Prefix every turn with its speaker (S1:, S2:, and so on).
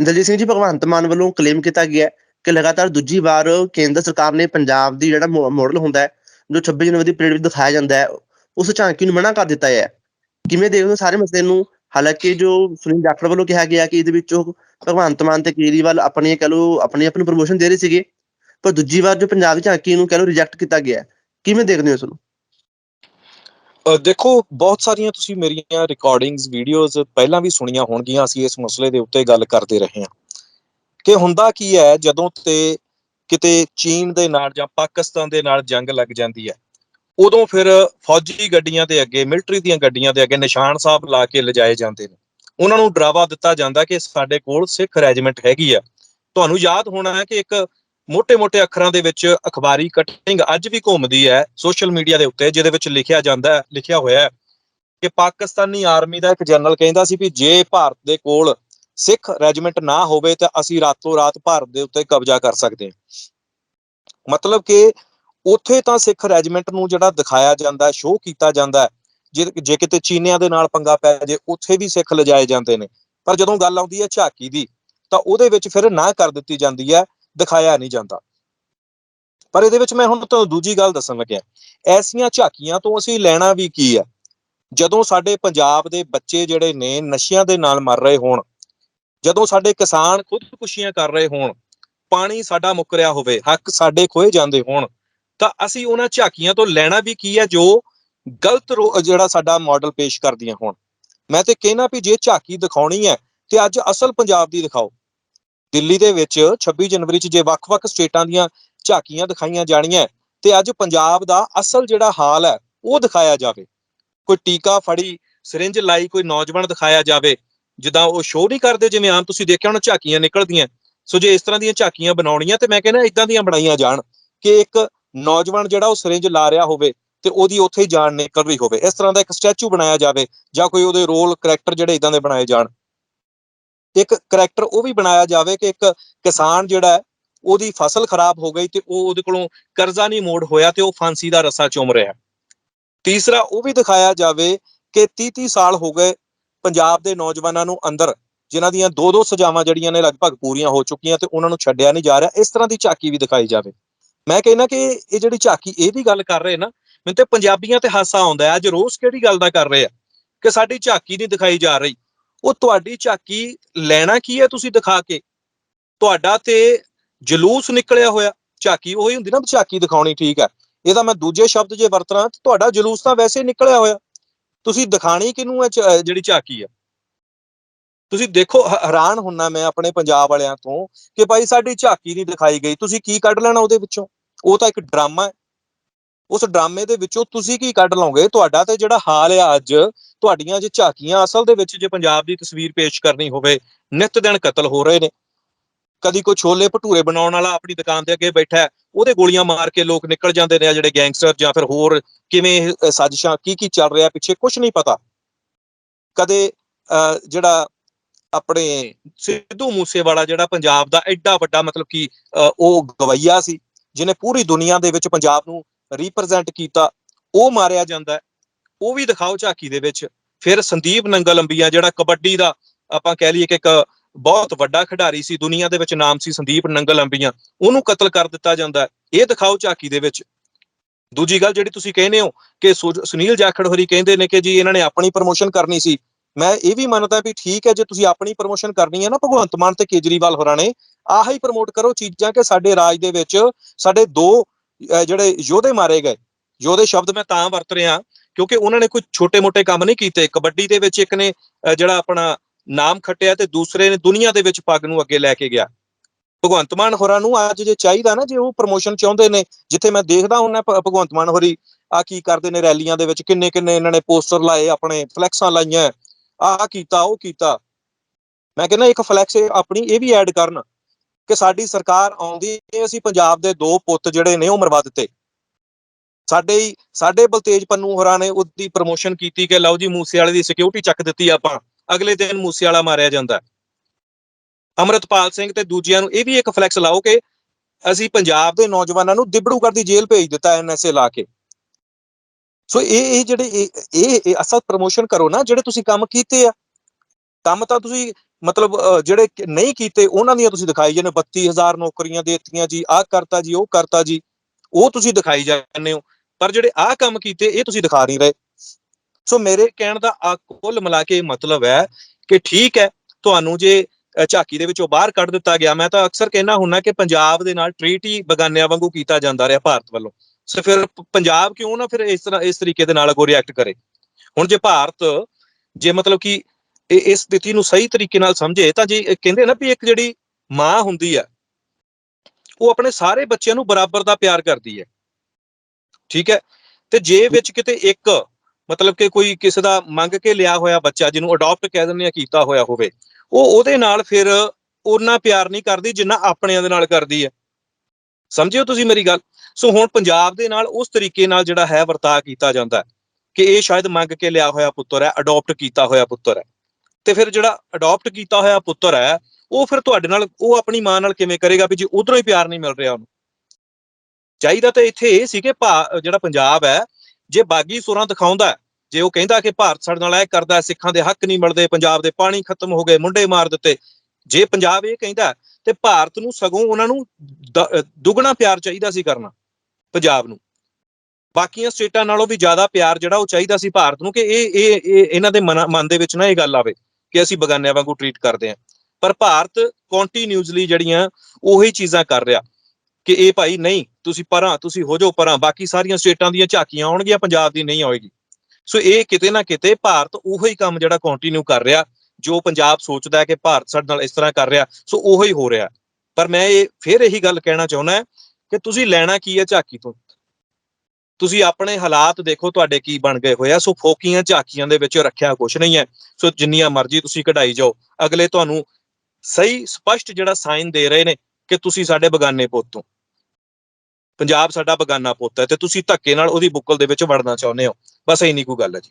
S1: ਦਲਜੀਤ ਸਿੰਘ ਜੀ, ਭਗਵੰਤ ਮਾਨ ਵੱਲੋਂ ਕਲੇਮ ਕੀਤਾ ਗਿਆ ਕਿ ਲਗਾਤਾਰ ਦੂਜੀ ਵਾਰ ਕੇਂਦਰ ਸਰਕਾਰ ਨੇ ਪੰਜਾਬ ਦੀ ਜਿਹੜਾ ਮਾਡਲ ਹੁੰਦਾ ਹੈ, ਜੋ 26 ਜਨਵਰੀ ਦੀ ਪਰੇਡ ਵਿੱਚ ਦਿਖਾਇਆ ਜਾਂਦਾ ਹੈ, ਉਸ ਝਾਂਕੀ ਨੂੰ ਮਨਾ ਕਰ ਦਿੱਤਾ ਹੈ। ਕਿਵੇਂ ਦੇਖਦੇ ਹੋ ਸਾਰੇ ਮਸਲੇ ਨੂੰ? ਹਾਲਾਂਕਿ ਜੋ ਸੁਨੀਲ ਜਾਖੜ ਵੱਲੋਂ ਕਿਹਾ ਗਿਆ ਕਿ ਇਹਦੇ ਵਿੱਚ ਉਹ ਭਗਵੰਤ ਮਾਨ ਤੇ ਕੇਜਰੀਵਾਲ ਆਪਣੀ ਕਹ ਲਓ, ਆਪਣੀ ਆਪਣੀ ਪ੍ਰਮੋਸ਼ਨ ਦੇ ਰਹੇ ਸੀਗੇ, ਪਰ ਦੂਜੀ ਵਾਰ ਜੋ ਪੰਜਾਬ ਦੀ ਝਾਂਕੀ ਨੂੰ ਕਹ ਲਓ ਰਿਜੈਕਟ ਕੀਤਾ ਗਿਆ ਕਿਵੇਂ ਦੇਖਦੇ ਹੋ ਇਸ ਨੂੰ?
S2: ਦੇਖੋ, ਬਹੁਤ ਸਾਰੀਆਂ ਤੁਸੀਂ ਮੇਰੀਆਂ ਰਿਕਾਰਡਿੰਗਸ ਵੀਡੀਓਜ਼ ਪਹਿਲਾਂ ਵੀ ਸੁਣੀਆਂ ਹੋਣਗੀਆਂ, ਅਸੀਂ ਇਸ ਮਸਲੇ ਦੇ ਉੱਤੇ ਗੱਲ ਕਰਦੇ ਰਹੇ ਹਾਂ। ਕਿ ਹੁੰਦਾ ਕੀ ਹੈ, ਜਦੋਂ ਤੇ ਕਿਤੇ ਚੀਨ ਦੇ ਨਾਲ ਜਾਂ ਪਾਕਿਸਤਾਨ ਦੇ ਨਾਲ ਜੰਗ ਲੱਗ ਜਾਂਦੀ ਹੈ, ਉਦੋਂ ਫਿਰ ਫੌਜੀ ਗੱਡੀਆਂ ਦੇ ਅੱਗੇ ਮਿਲਟਰੀ ਦੀਆਂ ਗੱਡੀਆਂ ਦੇ ਅੱਗੇ ਨਿਸ਼ਾਨ ਸਾਹਿਬ ਲਾ ਕੇ ਲਿਜਾਏ ਜਾਂਦੇ ਨੇ। ਉਹਨਾਂ ਨੂੰ ਡਰਾਵਾ ਦਿੱਤਾ ਜਾਂਦਾ ਕਿ ਸਾਡੇ ਕੋਲ ਸਿੱਖ ਰੈਜੀਮੈਂਟ ਹੈਗੀ ਆ। ਤੁਹਾਨੂੰ ਯਾਦ ਹੋਣਾ ਹੈ ਕਿ ਇੱਕ ਮੋٹے-ਮੋٹੇ ਅੱਖਰਾਂ ਦੇ ਵਿੱਚ ਅਖਬਾਰੀ ਕਟਿੰਗ ਅੱਜ ਵੀ ਘੁੰਮਦੀ ਹੈ ਸੋਸ਼ਲ ਮੀਡੀਆ ਦੇ ਉੱਤੇ, ਜਿਹਦੇ ਵਿੱਚ ਲਿਖਿਆ ਜਾਂਦਾ ਹੈ, ਲਿਖਿਆ ਹੋਇਆ ਹੈ ਕਿ ਪਾਕਿਸਤਾਨੀ ਆਰਮੀ ਦਾ ਇੱਕ ਜਨਰਲ ਕਹਿੰਦਾ ਸੀ ਵੀ ਜੇ ਭਾਰਤ ਦੇ ਕੋਲ ਸਿੱਖ ਰੈਜੀਮੈਂਟ ਨਾ ਹੋਵੇ ਤਾਂ ਅਸੀਂ ਰਾਤੋਂ ਰਾਤ ਭਾਰਤ ਦੇ ਉੱਤੇ ਕਬਜ਼ਾ ਕਰ ਸਕਦੇ ਹਾਂ। ਮਤਲਬ ਕਿ ਉੱਥੇ ਤਾਂ ਸਿੱਖ ਰੈਜੀਮੈਂਟ ਨੂੰ ਜਿਹੜਾ ਦਿਖਾਇਆ ਜਾਂਦਾ ਸ਼ੋਅ ਕੀਤਾ ਜਾਂਦਾ ਜੇ ਕਿਤੇ ਚੀਨਿਆਂ ਦੇ ਨਾਲ ਪੰਗਾ ਪੈ ਜੇ ਉੱਥੇ ਵੀ ਸਿੱਖ ਲਜਾਏ ਜਾਂਦੇ ਨੇ। ਪਰ ਜਦੋਂ ਗੱਲ ਆਉਂਦੀ ਹੈ ਝਾਕੀ ਦੀ, ਤਾਂ ਉਹਦੇ ਵਿੱਚ ਫਿਰ ਨਾ ਕਰ ਦਿੱਤੀ ਜਾਂਦੀ ਹੈ ਦਿਖਾਇਆ ਨਹੀਂ ਜਾਂਦਾ। ਪਰ ਇਹਦੇ ਵਿੱਚ ਮੈਂ ਹੁਣ ਤੁਹਾਨੂੰ ਦੂਜੀ ਗੱਲ ਦੱਸਣ ਲੱਗਿਆ। ਐਸੀਆਂ ਝਾਕੀਆਂ ਤੋਂ ਅਸੀਂ ਲੈਣਾ ਵੀ ਕੀ ਹੈ? ਜਦੋਂ ਸਾਡੇ ਪੰਜਾਬ ਦੇ ਬੱਚੇ ਜਿਹੜੇ ਨੇ ਨਸ਼ਿਆਂ ਦੇ ਨਾਲ ਮਰ ਰਹੇ ਹੋਣ, ਜਦੋਂ ਸਾਡੇ ਕਿਸਾਨ ਖੁਦਕੁਸ਼ੀਆਂ ਕਰ ਰਹੇ ਹੋਣ, ਪਾਣੀ ਸਾਡਾ ਮੁੱਕ ਰਿਹਾ ਹੋਵੇ, ਹੱਕ ਸਾਡੇ ਖੋਏ ਜਾਂਦੇ ਹੋਣ, ਤਾਂ ਅਸੀਂ ਉਹਨਾਂ ਝਾਕੀਆਂ ਤੋਂ ਲੈਣਾ ਵੀ ਕੀ ਹੈ ਜੋ ਗਲਤ ਰੋ- ਜਿਹੜਾ ਸਾਡਾ ਮਾਡਲ ਪੇਸ਼ ਕਰਦੀਆਂ ਹੋਣ। ਮੈਂ ਤੇ ਕਹਿਣਾ ਵੀ ਜੇ ਝਾਕੀ ਦਿਖਾਉਣੀ ਹੈ, ਤੇ ਅੱਜ ਅਸਲ ਪੰਜਾਬ ਦੀ ਦਿਖਾਓ। ਦਿੱਲੀ ਦੇ ਵਿੱਚ 26 ਜਨਵਰੀ 'ਚ ਜੇ ਵੱਖ-ਵੱਖ ਸਟੇਟਾਂ ਦੀਆਂ ਝਾਕੀਆਂ ਦਿਖਾਈਆਂ ਜਾਣੀਆਂ ਤੇ ਅੱਜ ਪੰਜਾਬ ਦਾ ਅਸਲ ਜਿਹੜਾ ਹਾਲ ਹੈ, ਉਹ ਦਿਖਾਇਆ ਜਾਵੇ। ਕੋਈ ਟੀਕਾ ਫੜੀ, ਸਿਰਿੰਜ ਲਾਈ ਕੋਈ ਨੌਜਵਾਨ ਦਿਖਾਇਆ ਜਾਵੇ, ਜਿੱਦਾਂ ਉਹ ਸ਼ੋਅ ਨਹੀਂ ਕਰਦੇ ਜਿਵੇਂ ਆਮ ਤੁਸੀਂ ਦੇਖਿਆ ਹੋਣਾ ਝਾਕੀਆਂ ਨਿਕਲਦੀਆਂ ਸੋ ਜੇ ਇਸ ਤਰ੍ਹਾਂ ਦੀਆਂ ਝਾਕੀਆਂ ਬਣਾਉਣੀਆਂ, ਤੇ ਮੈਂ ਕਹਿੰਦਾ ਇਦਾਂ ਦੀਆਂ ਬਣਾਈਆਂ ਜਾਣ ਕਿ ਇੱਕ ਨੌਜਵਾਨ ਜਿਹੜਾ ਉਹ ਸਿਰਿੰਜ ਲਾ ਰਿਹਾ ਹੋਵੇ ਤੇ ਉਹਦੀ ਉੱਥੇ ਹੀ ਜਾਨ ਨਿਕਲ ਰਹੀ ਹੋਵੇ। ਇਸ ਤਰ੍ਹਾਂ ਦਾ ਇੱਕ ਸਟੈਚੂ ਬਣਾਇਆ ਜਾਵੇ ਜਾਂ ਕੋਈ ਉਹਦੇ ਰੋਲ ਕਰੈਕਟਰ ਜਿਹੜੇ ਇਦਾਂ ਦੇ ਬਣਾਏ ਜਾਣ। ਇੱਕ ਕਰੈਕਟਰ ਉਹ ਵੀ ਬਣਾਇਆ ਜਾਵੇ ਕਿ ਇੱਕ ਕਿਸਾਨ ਜਿਹੜਾ ਹੈ, ਉਹਦੀ ਫਸਲ ਖਰਾਬ ਹੋ ਗਈ ਤੇ ਉਹ ਉਹਦੇ ਕੋਲੋਂ ਕਰਜ਼ਾ ਨਹੀਂ ਮੋੜ ਹੋਇਆ ਤੇ ਉਹ ਫਾਂਸੀ ਦਾ ਰਸਾ ਚੁੰਮ ਰਿਹਾ ਤੀਸਰਾ ਉਹ ਵੀ ਦਿਖਾਇਆ ਜਾਵੇ ਕਿ 30 30 ਸਾਲ ਹੋ ਗਏ ਪੰਜਾਬ ਦੇ ਨੌਜਵਾਨਾਂ ਨੂੰ ਅੰਦਰ, ਜਿਨ੍ਹਾਂ ਦੀਆਂ ਦੋ ਦੋ ਸਜ਼ਾਵਾਂ ਜਿਹੜੀਆਂ ਨੇ ਲਗਭਗ ਪੂਰੀਆਂ ਹੋ ਚੁੱਕੀਆਂ ਤੇ ਉਹਨਾਂ ਨੂੰ ਛੱਡਿਆ ਨਹੀਂ ਜਾ ਰਿਹਾ, ਇਸ ਤਰ੍ਹਾਂ ਦੀ ਝਾਕੀ ਵੀ ਦਿਖਾਈ ਜਾਵੇ। ਮੈਂ ਕਹਿੰਦਾ ਕਿ ਇਹ ਜਿਹੜੀ ਝਾਕੀ ਇਹ ਵੀ ਗੱਲ ਕਰ ਰਹੇ ਨਾ, ਮੈਨੂੰ ਤੇ ਪੰਜਾਬੀਆਂ ਤੇ ਹਾਸਾ ਆਉਂਦਾ ਹੈ, ਅੱਜ ਰੋਜ਼ ਕਿਹੜੀ ਗੱਲ ਦਾ ਕਰ ਰਹੇ ਆ ਕਿ ਸਾਡੀ ਝਾਕੀ ਨਹੀਂ ਦਿਖਾਈ ਜਾ ਰਹੀ। ਉਹ ਤੁਹਾਡੀ ਝਾਕੀ ਲੈਣਾ ਕੀ ਹੈ ਤੁਸੀਂ ਦਿਖਾ ਕੇ? ਤੁਹਾਡਾ ਤੇ ਜਲੂਸ ਨਿਕਲਿਆ ਹੋਇਆ। ਝਾਕੀ ਉਹੀ ਹੁੰਦੀ ਨਾ ਝਾਕੀ ਦਿਖਾਉਣੀ ਠੀਕ ਹੈ। ਇਹਦਾ ਮੈਂ ਦੂਜੇ ਸ਼ਬਦ ਜੇ ਵਰਤਣਾ, ਤੁਹਾਡਾ ਜਲੂਸ ਤਾਂ ਵੈਸੇ ਨਿਕਲਿਆ ਹੋਇਆ। ਤੁਸੀਂ ਦਿਖਾਣੀ ਕਿਹਨੂੰ ਹੈ ਜਿਹੜੀ ਝਾਕੀ ਹੈ? ਤੁਸੀਂ ਦੇਖੋ ਹੈਰਾਨ ਹੁੰਨਾ ਮੈਂ ਆਪਣੇ ਪੰਜਾਬ ਵਾਲਿਆਂ ਤੋਂ ਕਿ ਭਾਈ ਸਾਡੀ ਝਾਕੀ ਨਹੀਂ ਦਿਖਾਈ ਗਈ। ਤੁਸੀਂ ਕੀ ਕੱਢ ਲੈਣਾ ਉਹਦੇ ਵਿੱਚੋਂ? ਉਹ ਤਾਂ ਇੱਕ ਡਰਾਮਾ ਹੈ। ਉਸ ਡਰਾਮੇ ਦੇ ਵਿੱਚੋਂ ਤੁਸੀਂ ਕੀ ਕੱਢ ਲਓਗੇ? ਤੁਹਾਡਾ ਤੇ ਜਿਹੜਾ ਹਾਲ ਆ ਅੱਜ ਤੁਹਾਡੀਆਂ ਜੇ ਝਾਕੀਆਂ ਅਸਲ ਦੇ ਵਿੱਚ ਜੇ ਪੰਜਾਬ ਦੀ ਤਸਵੀਰ ਪੇਸ਼ ਕਰਨੀ ਹੋਵੇ ਨਿਤ ਦਿਨ ਕਤਲ ਹੋ ਰਹੇ ਨੇ। ਕਦੀ ਕੋਈ ਛੋਲੇ ਭਟੂਰੇ ਬਣਾਉਣ ਵਾਲਾ ਆਪਣੀ ਦੁਕਾਨ ਦੇ ਅੱਗੇ ਬੈਠਾ ਹੈ ਉਹਦੇ ਗੋਲੀਆਂ ਮਾਰ ਕੇ ਲੋਕ ਨਿਕਲ ਜਾਂਦੇ ਨੇ ਜਿਹੜੇ ਗੈਂਗਸਟਰ ਜਾਂ ਫਿਰ ਹੋਰ ਕਿਵੇਂ ਸਾਜ਼ਿਸ਼ਾਂ ਕੀ ਕੀ ਚੱਲ ਰਿਹਾ ਪਿੱਛੇ ਕੁਝ ਨਹੀਂ ਪਤਾ। ਕਦੇ ਅ, ਜਿਹੜਾ ਆਪਣੇ ਸਿੱਧੂ ਮੂਸੇਵਾਲਾ ਜਿਹੜਾ ਪੰਜਾਬ ਦਾ ਐਡਾ ਵੱਡਾ ਮਤਲਬ ਕਿ ਅ, ਉਹ ਗਵਈਆ ਸੀ ਜਿਹਨੇ ਪੂਰੀ ਦੁਨੀਆ ਦੇ ਵਿੱਚ ਪੰਜਾਬ ਨੂੰ ਰਿਪਰੈਜ਼ੈਂਟ ਕੀਤਾ ਉਹ ਮਾਰਿਆ ਜਾਂਦਾ ਉਹ ਵੀ ਦਿਖਾਓ ਝਾਕੀ ਦੇ ਵਿੱਚ। ਫਿਰ ਸੰਦੀਪ ਨੰਗਲ ਅੰਬੀਆ ਜਿਹੜਾ ਕਬੱਡੀ ਦਾ ਆਪਾਂ ਕਹਿ ਲਈਏ ਕਿ ਇੱਕ ਬਹੁਤ ਵੱਡਾ ਖਿਡਾਰੀ ਸੀ, ਦੁਨੀਆ ਦੇ ਵਿੱਚ ਨਾਮ ਸੀ ਸੰਦੀਪ ਨੰਗਲ ਅੰਬੀਆ ਉਹਨੂੰ ਕਤਲ ਕਰ ਦਿੱਤਾ ਜਾਂਦਾ ਇਹ ਦਿਖਾਓ ਝਾਕੀ ਦੇ ਵਿੱਚ। ਦੂਜੀ ਗੱਲ ਜਿਹੜੀ ਤੁਸੀਂ ਕਹਿੰਦੇ ਹੋ ਕਿ ਸੁ- ਸੁਨੀਲ ਜਾਖੜ ਹੋਰੀ ਕਹਿੰਦੇ ਨੇ ਕਿ ਜੀ ਇਹਨਾਂ ਨੇ ਆਪਣੀ ਪ੍ਰਮੋਸ਼ਨ ਕਰਨੀ ਸੀ। ਮੈਂ ਇਹ ਵੀ ਮੰਨਦਾ ਵੀ ਠੀਕ ਹੈ, ਜੇ ਤੁਸੀਂ ਆਪਣੀ ਪ੍ਰਮੋਸ਼ਨ ਕਰਨੀ ਹੈ ਨਾ ਭਗਵੰਤ ਮਾਨ ਤੇ ਕੇਜਰੀਵਾਲ ਹੋਰਾਂ ਨੇ, ਆਹ ਹੀ ਪ੍ਰਮੋਟ ਕਰੋ ਚੀਜ਼ਾਂ ਕਿ ਸਾਡੇ ਰਾਜ ਦੇ ਵਿੱਚ ਸਾਡੇ ਦੋ ਜਿਹੜੇ ਯੋਧੇ ਮਾਰੇ ਗਏ। ਯੋਧੇ ਸ਼ਬਦ ਮੈਂ ਤਾਂ ਵਰਤ ਰਿਹਾ। ਕਿਉਂਕਿ ਉਹਨਾਂ ਨੇ ਕੋਈ ਛੋਟੇ-ਮੋਟੇ ਕੰਮ ਨਹੀਂ ਕੀਤੇ। ਕਬੱਡੀ ਦੇ ਵਿੱਚ ਇੱਕ ਨੇ ਜਿਹੜਾ ਆਪਣਾ ਨਾਮ ਖੱਟਿਆ ਤੇ ਦੂਸਰੇ ਨੇ ਦੁਨੀਆ ਦੇ ਵਿੱਚ ਪੱਗ ਨੂੰ ਅੱਗੇ ਲੈ ਕੇ ਗਿਆ। ਭਗਵੰਤ ਮਾਨ ਹੋਰਾਂ ਨੂੰ ਅੱਜ ਜੇ ਚਾਹੀਦਾ ਨਾ, ਜੇ ਉਹ ਪ੍ਰਮੋਸ਼ਨ ਚਾਹੁੰਦੇ ਨੇ, ਜਿੱਥੇ ਮੈਂ ਦੇਖਦਾ ਹੁੰਨਾ ਭਗਵੰਤ ਮਾਨ ਹੋਰੀ ਆ ਕੀ ਕਰਦੇ ਨੇ ਰੈਲੀਆਂ ਦੇ ਵਿੱਚ ਕਿੰਨੇ ਕਿੰਨੇ ਇਹਨਾਂ ਨੇ ਪੋਸਟਰ ਲਾਏ, ਆਪਣੇ ਫਲੈਕਸਾਂ ਲਾਈਆਂ ਆ ਕੀਤਾ, ਉਹ ਕੀਤਾ। ਮੈਂ ਕਹਿੰਦਾ ਇੱਕ ਫਲੈਕਸ ਆਪਣੀ, ਇਹ ਵੀ ਐਡ ਕਰਨ ਕਿ ਸਾਡੀ ਸਰਕਾਰ ਆਉਂਦੀ ਹੈ ਅਸੀਂ ਪੰਜਾਬ ਦੇ ਦੋ ਪੁੱਤ ਜਿਹੜੇ ਨੇ ਉਹ ਮਰਵਾ ਦਿੱਤੇ। ਸਾਡੇ ਹੀ ਸਾਡੇ ਬਲਤੇਜ ਪੰਨੂ ਹੋਰਾਂ ਨੇ ਉਹਦੀ ਪ੍ਰਮੋਸ਼ਨ ਕੀਤੀ ਕਿ ਲਓ ਜੀ ਮੂਸੇ ਵਾਲੇ ਦੀ ਸਿਕਿਉਰਿਟੀ ਚੱਕ ਦਿੱਤੀ ਆਪਾਂ ਅਗਲੇ ਦਿਨ ਮੂਸੇ ਵਾਲਾ ਮਾਰਿਆ ਜਾਂਦਾ। ਹੈ। ਅਮਰਤਪਾਲ ਸਿੰਘ ਤੇ ਦੂਜਿਆਂ ਨੂੰ ਇਹ ਵੀ ਇੱਕ ਫਲੈਕਸ ਲਾਓ ਕਿ ਅਸੀਂ ਪੰਜਾਬ ਦੇ ਨੌਜਵਾਨਾਂ ਨੂੰ ਦਿਬੜੂਗੜ੍ਹ ਦੀ ਜੇਲ੍ਹ ਭੇਜ ਦਿੱਤਾ ਐਨਐਸਏ ਲਾ ਕੇ। ਸੋ ਇਹ ਇਹ ਜਿਹੜੇ ਇਹ ਇਹ ਅਸਲ ਪ੍ਰਮੋਸ਼ਨ ਕਰੋ ਨਾ ਜਿਹੜੇ ਤੁਸੀਂ ਕੰਮ ਕੀਤੇ ਆ। ਕੰਮ ਤਾਂ ਤੁਸੀਂ ਮਤਲਬ ਜਿਹੜੇ ਨਹੀਂ ਕੀਤੇ ਉਹਨਾਂ ਦੀਆਂ ਤੁਸੀਂ ਦਿਖਾਈ ਜਾਂਦੇ ਹੋ, 32000 ਨੌਕਰੀਆਂ ਦੇਤੀਆਂ ਜੀ ਆਹ ਕਰਤਾ ਜੀ ਉਹ ਕਰਤਾ ਜੀ ਉਹ ਤੁਸੀਂ ਦਿਖਾਈ ਜਾਂਦੇ ਹੋ। ਪਰ ਜਿਹੜੇ ਆਹ ਕੰਮ ਕੀਤੇ, ਇਹ ਤੁਸੀਂ ਦਿਖਾ ਨਹੀਂ ਰਹੇ। ਸੋ ਮੇਰੇ ਕਹਿਣ ਦਾ ਆ ਕੁੱਲ ਮਿਲਾ ਕੇ ਮਤਲਬ ਹੈ ਕਿ ਠੀਕ ਹੈ, ਤੁਹਾਨੂੰ ਜੇ ਝਾਕੀ ਦੇ ਵਿੱਚੋਂ ਬਾਹਰ ਕੱਢ ਦਿੱਤਾ ਗਿਆ, ਮੈਂ ਤਾਂ ਅਕਸਰ ਕਹਿਣਾ ਹੁੰਨਾ ਕਿ ਪੰਜਾਬ ਦੇ ਨਾਲ ਟ੍ਰੀਟ ਹੀ ਬਗਾਨਿਆਂ ਵਾਂਗੂ ਕੀਤਾ ਜਾਂਦਾ ਰਿਹਾ ਭਾਰਤ ਵੱਲੋਂ। ਸੋ ਫਿਰ ਪੰਜਾਬ ਕਿਉਂ ਨਾ ਫਿਰ ਇਸ ਤਰ੍ਹਾਂ, ਇਸ ਤਰੀਕੇ ਦੇ ਨਾਲ ਅਗੋ ਰਿਐਕਟ ਕਰੇ। ਹੁਣ ਜੇ ਭਾਰਤ, ਜੇ ਮਤਲਬ ਕਿ ਇਹ, ਇਸ ਸਥਿਤੀ ਨੂੰ ਸਹੀ ਤਰੀਕੇ ਨਾਲ ਸਮਝੇ, ਤਾਂ ਜੇ ਕਹਿੰਦੇ ਨਾ ਵੀ ਇੱਕ ਜਿਹੜੀ ਮਾਂ ਹੁੰਦੀ ਹੈ, ਉਹ ਆਪਣੇ ਸਾਰੇ ਬੱਚਿਆਂ ਨੂੰ ਬਰਾਬਰ ਦਾ ਪਿਆਰ ਕਰਦੀ ਹੈ। ਠੀਕ ਹੈ? ਤੇ ਜੇ ਵਿੱਚ ਕਿਤੇ ਇੱਕ, ਮਤਲਬ ਕਿ ਕੋਈ ਕਿਸੇ ਦਾ ਮੰਗ ਕੇ ਲਿਆ ਹੋਇਆ ਬੱਚਾ ਜਿਹਨੂੰ ਅਡਾਪਟ ਕਹਿ ਦਿੰਦੇ ਆ ਕੀਤਾ ਹੋਇਆ ਹੋਵੇ, ਉਹ ਉਹਦੇ ਨਾਲ ਫਿਰ ਉਹਨਾਂ ਪਿਆਰ ਨਹੀਂ ਕਰਦੀ ਜਿੰਨਾ ਆਪਣਿਆਂ ਦੇ ਨਾਲ ਕਰਦੀ ਹੈ। ਸਮਝਿਓ ਤੁਸੀਂ ਮੇਰੀ ਗੱਲ? ਸੋ ਹੁਣ ਪੰਜਾਬ ਦੇ ਨਾਲ ਉਸ ਤਰੀਕੇ ਨਾਲ ਜਿਹੜਾ ਹੈ ਵਰਤਾਅ ਕੀਤਾ ਜਾਂਦਾ ਹੈ ਕਿ ਇਹ ਸ਼ਾਇਦ ਮੰਗ ਕੇ ਲਿਆ ਹੋਇਆ ਪੁੱਤਰ ਹੈ ਅਡਾਪਟ ਕੀਤਾ ਹੋਇਆ ਪੁੱਤਰ ਹੈ। ਤੇ ਫਿਰ ਜਿਹੜਾ ਅਡਾਪਟ ਕੀਤਾ ਹੋਇਆ ਪੁੱਤਰ ਹੈ, ਉਹ ਫਿਰ ਤੁਹਾਡੇ ਨਾਲ, ਉਹ ਆਪਣੀ ਮਾਂ ਨਾਲ ਕਿਵੇਂ ਕਰੇਗਾ ਵੀ ਜੇ ਉਧਰੋਂ ਹੀ ਪਿਆਰ ਨਹੀਂ ਮਿਲ ਰਿਹਾ ਉਹਨੂੰ? ਚਾਹੀਦਾ ਤਾਂ ਇੱਥੇ ਇਹ ਸੀ ਕਿ ਭਾ- ਜਿਹੜਾ ਪੰਜਾਬ ਹੈ ਜੇ ਬਾਗੀ ਸੁਰਾਂ ਦਿਖਾਉਂਦਾ ਜੇ ਉਹ ਕਹਿੰਦਾ ਕਿ ਭਾਰਤ ਸਾਡੇ ਨਾਲ ਇਹ ਕਰਦਾ ਸਿੱਖਾਂ ਦੇ ਹੱਕ ਨਹੀਂ ਮਿਲਦੇ ਪੰਜਾਬ ਦੇ ਪਾਣੀ ਖਤਮ ਹੋ ਗਏ ਮੁੰਡੇ ਮਾਰ ਦਿੱਤੇ ਜੇ ਪੰਜਾਬ ਇਹ ਕਹਿੰਦਾ ਹੈ, ਤੇ ਭਾਰਤ ਨੂੰ ਸਗੋਂ ਉਹਨਾਂ ਨੂੰ ਦ- ਦੁੱਗਣਾ ਪਿਆਰ ਚਾਹੀਦਾ ਸੀ ਕਰਨਾ ਪੰਜਾਬ ਨੂੰ। ਬਾਕੀਆਂ ਸਟੇਟਾਂ ਨਾਲੋਂ ਵੀ ਜ਼ਿਆਦਾ ਪਿਆਰ ਜਿਹੜਾ ਉਹ ਚਾਹੀਦਾ ਸੀ ਭਾਰਤ ਨੂੰ ਕਿ ਇਹ ਇਹ ਇਹਨਾਂ ਦੇ ਮਨ ਮਨ ਦੇ ਵਿੱਚ ਨਾ ਇਹ ਗੱਲ ਆਵੇ ਕਿ ਅਸੀਂ ਬਗਾਨਿਆਂ ਵਾਂਗੂ ਟਰੀਟ ਕਰਦੇ ਹਾਂ। ਪਰ ਭਾਰਤ ਕੰਟੀਨਿਊਸਲੀ ਜਿਹੜੀਆਂ ਉਹੀ ਚੀਜ਼ਾਂ ਕਰ ਰਿਹਾ ਕਿ ਇਹ ਭਾਈ ਨਹੀਂ ਤੁਸੀਂ ਪਰਾਂ, ਤੁਸੀਂ ਹੋ ਜਾਓ ਪਰਾਂ, ਬਾਕੀ ਸਾਰੀਆਂ ਸਟੇਟਾਂ ਦੀਆਂ ਝਾਕੀਆਂ ਆਉਣਗੀਆਂ, ਪੰਜਾਬ ਦੀ ਨਹੀਂ ਆਏਗੀ ਸੋ ਇਹ ਕਿਤੇ ਨਾ ਕਿਤੇ ਭਾਰਤ ਉਹੀ ਕੰਮ ਜਿਹੜਾ ਕੰਟੀਨਿਊ ਕਰ ਰਿਹਾ, ਜੋ ਪੰਜਾਬ ਸੋਚਦਾ ਹੈ ਕਿ ਭਾਰਤ ਸਾਡੇ ਨਾਲ ਇਸ ਤਰ੍ਹਾਂ ਕਰ ਰਿਹਾ, ਸੋ ਉਹੀ ਹੋ ਰਿਹਾ। ਪਰ ਮੈਂ ਇਹ ਫਿਰ ਇਹੀ ਗੱਲ ਕਹਿਣਾ ਚਾਹੁੰਦਾ ਕਿ ਤੁਸੀਂ ਲੈਣਾ ਕੀ ਹੈ ਝਾਕੀ ਤੋਂ? ਤੁਸੀਂ ਆਪਣੇ ਹਾਲਾਤ ਦੇਖੋ ਤੁਹਾਡੇ ਕੀ ਬਣ ਗਏ ਹੋਏ ਆ, ਸੋ ਫੋਕੀਆਂ ਝਾਕੀਆਂ ਦੇ ਵਿੱਚ ਰੱਖਿਆ ਕੁਝ ਨਹੀਂ ਹੈ, ਸੋ ਜਿੰਨੀਆਂ ਮਰਜ਼ੀ ਤੁਸੀਂ ਕਢਾਈ ਜਾਓ। ਅਗਲੇ ਤੁਹਾਨੂੰ ਸਹੀ, ਸਪਸ਼ਟ ਜਿਹੜਾ ਸਾਈਨ ਦੇ ਰਹੇ ਨੇ ਕਿ ਤੁਸੀਂ ਸਾਡੇ ਬਗਾਨੇ ਪੁੱਤ ਹੋ। ਪੰਜਾਬ ਸਾਡਾ ਬਗਾਨਾ ਪੁੱਤ ਹੈ ਤੇ ਤੁਸੀਂ ਧੱਕੇ ਨਾਲ ਉਹਦੀ ਬੁੱਕਲ ਦੇ ਵਿੱਚ ਵੜਨਾ ਚਾਹੁੰਦੇ ਹੋ। ਬਸ ਇੰਨੀ ਕੁ ਗੱਲ ਹੈ ਜੀ।